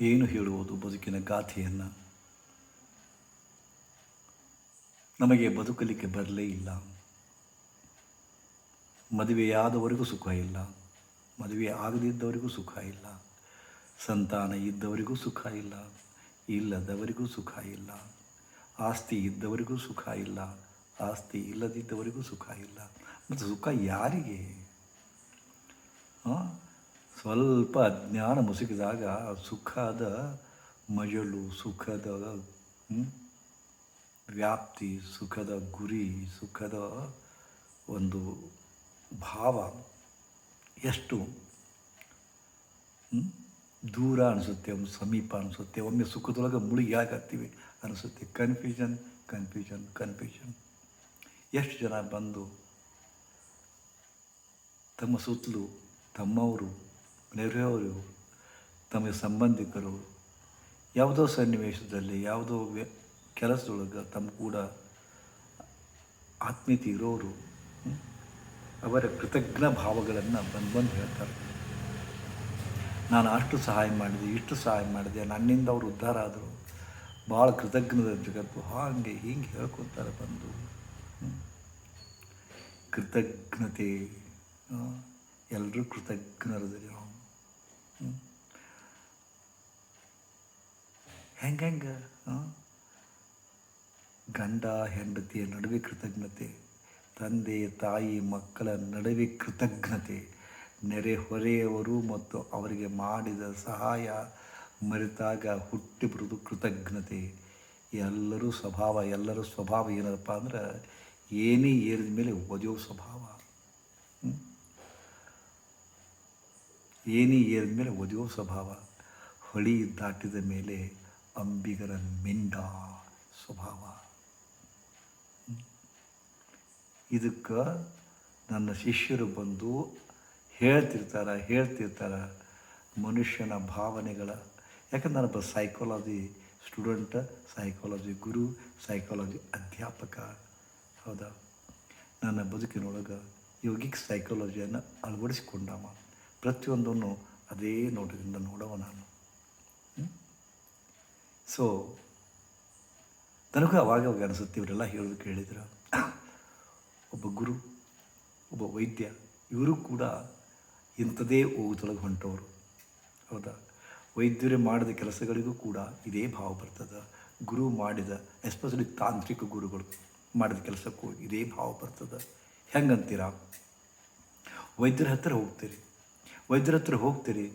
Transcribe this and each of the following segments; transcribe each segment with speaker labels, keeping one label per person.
Speaker 1: ಏನು ಹೇಳುವುದು ಬದುಕಿನ ಗಾಥೆಯನ್ನು? ನಮಗೆ ಬದುಕಲಿಕ್ಕೆ ಬರಲೇ ಇಲ್ಲ. ಮದುವೆಯಾದವರಿಗೂ ಸುಖ ಇಲ್ಲ. ಮದುವೆ ಆಗದಿದ್ದವರಿಗೂ ಸುಖ ಇಲ್ಲ. ಸಂತಾನ ಇದ್ದವರಿಗೂ ಸುಖ ಇಲ್ಲ. ಇಲ್ಲದವರಿಗೂ ಸುಖ ಇಲ್ಲ. ಆಸ್ತಿ ಇದ್ದವರಿಗೂ ಸುಖ ಇಲ್ಲ. ಆಸ್ತಿ ಇಲ್ಲದಿದ್ದವರಿಗೂ ಸುಖ ಇಲ್ಲ. ಮತ್ತು ಸುಖ ಯಾರಿಗೆ? ಸ್ವಲ್ಪ ಅಜ್ಞಾನ ಮುಸುಕಿದಾಗ ಸುಖದ ಮಜಲು, ಸುಖದ ವ್ಯಾಪ್ತಿ, ಸುಖದ ಗುರಿ, ಸುಖದ ಒಂದು ಭಾವ ಎಷ್ಟು? ದೂರ ಅನಿಸುತ್ತೆ ಒಂದು ಸಮೀಪ ಅನಿಸುತ್ತೆ, ಒಮ್ಮೆ ಸುಖದೊಳಗೆ ಮುಳುಗಿ ಯಾಕಾಗ್ತೀವಿ ಅನಿಸುತ್ತೆ. ಕನ್ಫ್ಯೂಷನ್ ಕನ್ಫ್ಯೂಷನ್ ಕನ್ಫ್ಯೂಷನ್ ಎಷ್ಟು ಜನ ಬಂದು ತಮ್ಮ ಸುತ್ತಲೂ ತಮ್ಮವರು, ನೆರೆಯವರು ತಮ್ಮ ಸಂಬಂಧಿಕರು, ಯಾವುದೋ ಸನ್ನಿವೇಶದಲ್ಲಿ, ಯಾವುದೋ ವ್ಯ, ಕೆಲಸದೊಳಗೆ ತಮ್ಮ ಕೂಡ ಆತ್ಮೀಯತೆ ಇರೋರು ಅವರ ಕೃತಜ್ಞ ಭಾವಗಳನ್ನು ಬಂದು ಬಂದು ಹೇಳ್ತಾರೆ ನಾನು ಅಷ್ಟು ಸಹಾಯ ಮಾಡಿದೆ, ಇಷ್ಟು ಸಹಾಯ ಮಾಡಿದೆ, ನನ್ನಿಂದ ಅವರು ಉದ್ಧಾರ ಆದರು, ಭಾಳ ಕೃತಜ್ಞದ ಜಗತ್ತು, ಹಾಗೆ ಹಿಂಗೆ ಹೇಳ್ಕೊತಾರೆ ಬಂದು. ಕೃತಜ್ಞತೆ ಎಲ್ಲರೂ ಕೃತಜ್ಞರದಿರಿ ನಾವು. ಹೆಂಗೆ ಹೆಂಗೆ? ಗಂಡ, ಹೆಂಡತಿಯ ನಡುವೆ ಕೃತಜ್ಞತೆ, ತಂದೆ, ತಾಯಿ, ಮಕ್ಕಳ ನಡುವೆ ಕೃತಜ್ಞತೆ ನೆರೆಹೊರೆಯವರು ಮತ್ತು ಅವರಿಗೆ ಮಾಡಿದ ಸಹಾಯ ಮರೆತಾಗ ಹುಟ್ಟಿ ಬರೋದು ಕೃತಜ್ಞತೆ. ಎಲ್ಲರೂ ಸ್ವಭಾವ ಎಲ್ಲರೂ ಸ್ವಭಾವ ಏನಪ್ಪ ಅಂದ್ರೆ ಏನೇ ಏರಿದ ಮೇಲೆ ಒದೆಯೋ ಸ್ವಭಾವ. ಏನೇ ಏರಿದ ಮೇಲೆ ಒದೆಯೋ ಸ್ವಭಾವ, ಹೊಳಿ ದಾಟಿದ ಮೇಲೆ ಅಂಬಿಗರ ಮಿಂಡ ಸ್ವಭಾವ. ಇದಕ್ಕೆ ನನ್ನ ಶಿಷ್ಯರು ಬಂದು ಹೇಳ್ತಿರ್ತಾರೆ ಹೇಳ್ತಿರ್ತಾರೆ ಮನುಷ್ಯನ ಭಾವನೆಗಳ. ಯಾಕಂದ್ರೆ ನಾನೊಬ್ಬ ಸೈಕಾಲಜಿ ಸ್ಟೂಡೆಂಟ್ ಸೈಕಾಲಜಿ ಗುರು ಸೈಕಾಲಜಿ ಅಧ್ಯಾಪಕ. ಹೌದಾ? ನನ್ನ ಬದುಕಿನೊಳಗೆ ಯೋಗಿಕ್ ಸೈಕಾಲಜಿಯನ್ನು ಅಳವಡಿಸಿಕೊಂಡವ. ಪ್ರತಿಯೊಂದನ್ನು ಅದೇ ನೋಟದಿಂದ ನೋಡವ ನಾನು. ಸೊ ನನಗೂ ಅವಾಗ ಅವಾಗ ಅನಿಸುತ್ತೆ ಇವರೆಲ್ಲ ಹೇಳೋದು ಕೇಳಿದ್ರೆ. ಒಬ್ಬ ಗುರು, ಒಬ್ಬ ವೈದ್ಯ, ಇವರು ಕೂಡ ಇಂಥದೇ ಹೋಗುತ್ತೊಳಗೆ ಹೊಂಟವರು. ಹೌದಾ? ವೈದ್ಯರು ಮಾಡಿದ ಕೆಲಸಗಳಿಗೂ ಕೂಡ ಇದೇ ಭಾವ ಬರ್ತದೆ. ಗುರು ಮಾಡಿದ ಎಸ್ಪೆಷಲಿ ತಾಂತ್ರಿಕ ಗುರುಗಳು ಮಾಡಿದ ಕೆಲಸಕ್ಕೂ ಇದೇ ಭಾವ ಬರ್ತದೆ. ಹೆಂಗಂತೀರಾ? ವೈದ್ಯರ ಹತ್ತಿರ ಹೋಗ್ತೀರಿ. ವೈದ್ಯರ ಹತ್ರ ಹೋಗ್ತೀರಿ.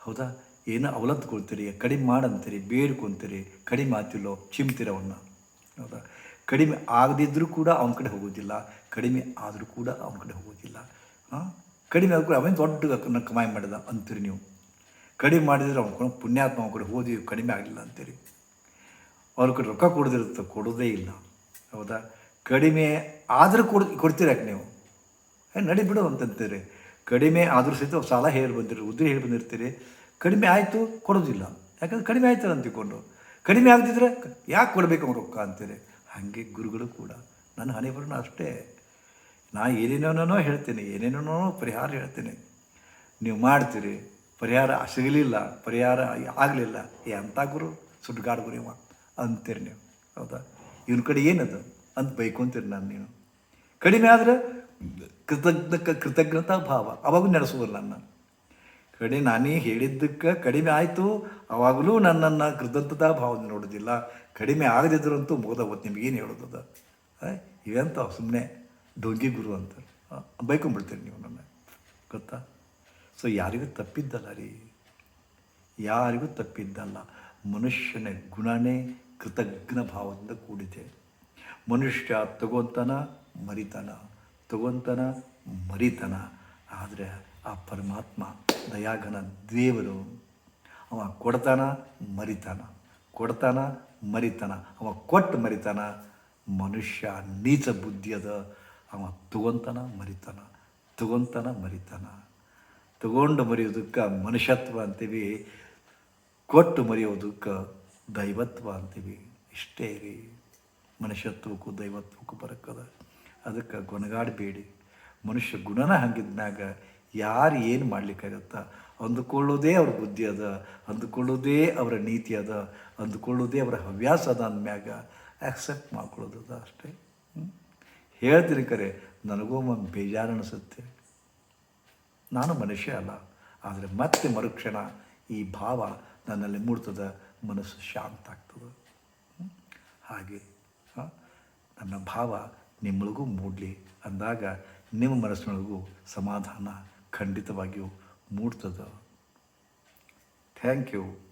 Speaker 1: ಹೌದಾ? ಏನೋ ಅವಲತ್ಕೊಳ್ತೀರಿ? ಕಡಿಮೆ ಮಾಡಂತೀರಿ, ಬೇಡ್ಕೊಂತೀರಿ, ಕಡಿಮೆ ಆತಿಲ್ಲೋ ಚಿಮ್ತೀರ ಅವನ್ನ ಹೌದಾ? ಕಡಿಮೆ ಆಗದಿದ್ದರೂ ಕೂಡ ಅವನ ಕಡೆ ಹೋಗೋದಿಲ್ಲ ಕಡಿಮೆ ಆದರೂ ಕೂಡ ಅವನ ಕಡೆ ಹೋಗೋದಿಲ್ಲ ಹಾಂ? ಕಡಿಮೆ ಆದರೂ ಅವನು ದೊಡ್ಡ ಕಮಾಯಿ ಮಾಡಿದ ಅಂತೀರಿ ನೀವು. ಕಡಿಮೆ ಮಾಡಿದರೆ ಅವ್ನ ಪುಣ್ಯಾತ್ಮ ಅವನ ಕಡೆ ಹೋದಿ ಕಡಿಮೆ ಆಗಲಿಲ್ಲ ಅಂತೀರಿ. ಅವ್ರ ಕಡೆ ರೊಕ್ಕ ಕೊಡೋದಿರುತ್ತೆ ಕೊಡೋದೇ ಇಲ್ಲ. ಹೌದಾ? ಕಡಿಮೆ ಆದರೂ ಕೊಡ್ ಕೊಡ್ತೀರಾಕೆ ನೀವು? ಏ, ನಡಿ ಬಿಡು ಅಂತಂತೀರಿ. ಕಡಿಮೆ ಆದರೂ ಸಹಿತ ಸಾಲ ಹೇಳಿ ಬಂದಿರಿ, ಉದ್ರಿ ಹೇಳಿ ಬಂದಿರ್ತೀರಿ. ಕಡಿಮೆ ಆಯಿತು ಕೊಡೋದಿಲ್ಲ. ಯಾಕಂದ್ರೆ ಕಡಿಮೆ ಆಯ್ತಲ್ಲ ಅಂತಿಕೊಂಡು ಕಡಿಮೆ ಆಗದಿದ್ರೆ ಯಾಕೆ ಕೊಡಬೇಕು ಅವ್ನು ರೊಕ್ಕ ಅಂತೀರಿ? ಹಾಗೆ ಗುರುಗಳು ಕೂಡ. ನನ್ನ ಹಣೆಬರನ ಅಷ್ಟೇ. ನಾ ಏನೇನೋನೋ ಹೇಳ್ತೀನಿ, ಏನೇನೋನೋ ಪರಿಹಾರ ಹೇಳ್ತೀನಿ. ನೀವು ಮಾಡ್ತೀರಿ, ಪರಿಹಾರ ಸಿಗಲಿಲ್ಲ, ಪರಿಹಾರ ಆಗಲಿಲ್ಲ. ಏ ಅಂತ ಗುರು, ಸುಡ್ಗಾಡು ಗುರು ಇವ. ಅಂತೀರಿ ನೀವು. ಹೌದಾ? ಇವನ ಕಡೆ ಏನದು? ಅಂತ ಬೈಕೊಂತೀರಿ ನಾನು ನೀನು. ಕಡಿಮೆ ಆದರೆ ಕೃತಜ್ಞ ಕೃತಜ್ಞತಾ ಭಾವ. ಅವಾಗೂ ನಡೆಸುವರು ನನ್ನ. ಕಡೆ ನಾನೇ ಹೇಳಿದ್ದಕ್ಕೆ ಕಡಿಮೆ ಆಯಿತು. ಅವಾಗಲೂ ನನ್ನನ್ನು ಕೃತಜ್ಞತಾ ಭಾವನೆ ನೋಡೋದಿಲ್ಲ. ಕಡಿಮೆ ಆಗದಿದ್ರಂತೂ ಮುಗದ ಹೊತ್ತು ನಿಮಗೇನು ಹೇಳೋದದ? ಇವೆಂತ ಸುಮ್ಮನೆ ಡೊಂಗಿ ಗುರು ಅಂತ. ಬೈಕೊಂಡ್ಬಿಡ್ತೀರಿ ನೀವು ನನ್ನ. ಗೊತ್ತಾ? ಸೊ, ಯಾರಿಗೂ ತಪ್ಪಿದ್ದಲ್ಲ ರೀ. ಯಾರಿಗೂ ತಪ್ಪಿದ್ದಲ್ಲ. ಮನುಷ್ಯನ ಗುಣನೇ ಕೃತಜ್ಞ ಭಾವದಿಂದ ಕೂಡಿದೆ. ಮನುಷ್ಯ ತಗೋತಾನ, ಮರಿತನ. ತಗೊಂತನ ಮರಿತನ. ಆದರೆ ಆ ಪರಮಾತ್ಮ ದಯಾಗನ ದೇವರು, ಅವ ಕೊಡ್ತಾನ ಮರಿತಾನ. ಕೊಡ್ತಾನ ಮರಿತಾನ. ಅವ ಕೊಟ್ಟು ಮರಿತಾನ. ಮನುಷ್ಯ ನೀಚ ಬುದ್ಧಿಯದ ಅವ ತಗೊಂತಾನ ಮರಿತಾನ. ತಗೊಂತಾನ ಮರಿತಾನ. ತಗೊಂಡು ಮರೆಯೋದಕ್ಕೆ ಮನುಷ್ಯತ್ವ ಅಂತೀವಿ. ಕೊಟ್ಟು ಮರೆಯೋದಕ್ಕೆ ದೈವತ್ವ ಅಂತೀವಿ. ಇಷ್ಟೇ ರೀ. ಮನುಷ್ಯತ್ವಕ್ಕೂ ದೈವತ್ವಕ್ಕೂ ಬರಕ್ಕದ. ಅದಕ್ಕೆ ಗೊನಗಾಡಬೇಡಿ ಮನುಷ್ಯ ಗುಣನ ಹಂಗಿದ್ಮ್ಯಾಗ ಯಾರು ಏನು ಮಾಡ್ಲಿಕ್ಕಾಗತ್ತ? ಅಂದುಕೊಳ್ಳೋದೇ ಅವ್ರ ಬುದ್ಧಿ ಅದ, ಅಂದುಕೊಳ್ಳೋದೇ ಅವರ ನೀತಿ ಅದ, ಅಂದುಕೊಳ್ಳೋದೇ ಅವರ ಹವ್ಯಾಸ ಅದ ಅಂದಮ್ಯಾಗ ಆ್ಯಕ್ಸೆಪ್ಟ್ ಮಾಡ್ಕೊಳ್ಳೋದದ ಅಷ್ಟೇ? ಹೇಳ್ತೀನಿ ಕರೆ ನನಗೂ ಒಮ್ಮೆ ಬೇಜಾರು ಅನಿಸುತ್ತೆ. ನಾನು ಮನುಷ್ಯ ಅಲ್ಲ, ಆದರೆ ಮತ್ತೆ ಮರುಕ್ಷಣ ಈ ಭಾವ ನನ್ನಲ್ಲಿ ಮೂಡ್ತದ, ಮನಸ್ಸು ಶಾಂತ ಆಗ್ತದೆ. ಹಾಗೆ ನನ್ನ ಭಾವ ನಿಮ್ಮಳಿಗೂ ಮೂಡಲಿ ಅಂದಾಗ ನಿಮ್ಮ ಮನಸ್ಸಿನೊಳಗೂ ಸಮಾಧಾನ ಖಂಡಿತವಾಗಿಯೂ ಮೂಡ್ತದೆ. Thank you.